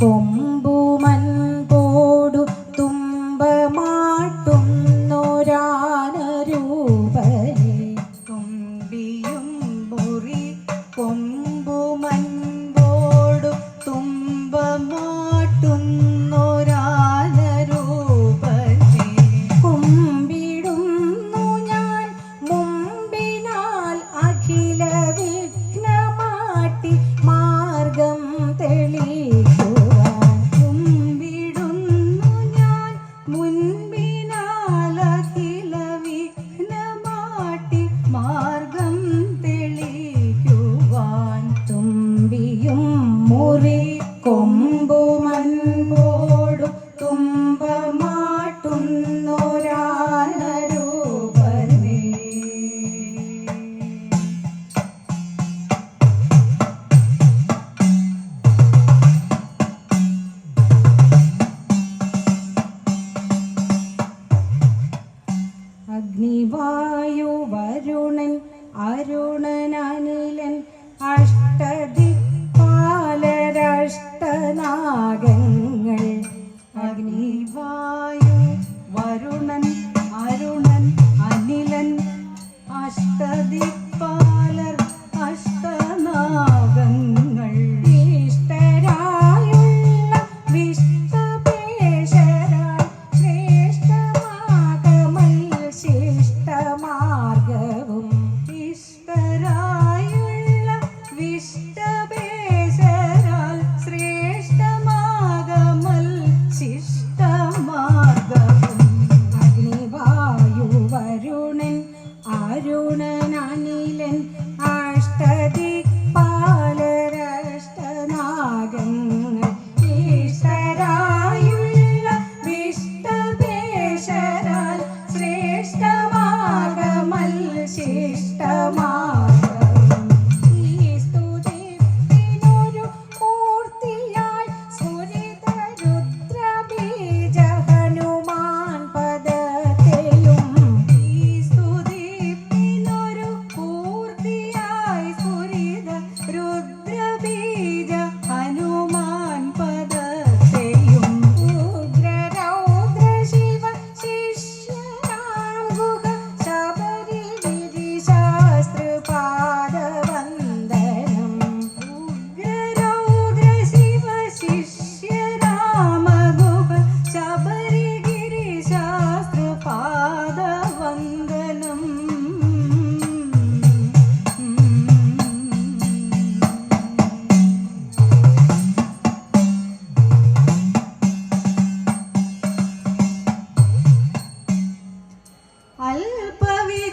കൊമ്പുമൻ പോടു തുമ്പമാട്ടുന്നൊരാന രൂപന വായു വരുണൻ അരുണനിലൻ അഷ്ടതി പാലരഷ്ടനാഗങ്ങൾ. അഗ്നിവായു വരുണൻ അരുണൻ അനിലൻ അഷ്ടതി സംവാദവും അഗ്നിവായു വരുണൻ അരുണനനിലൻ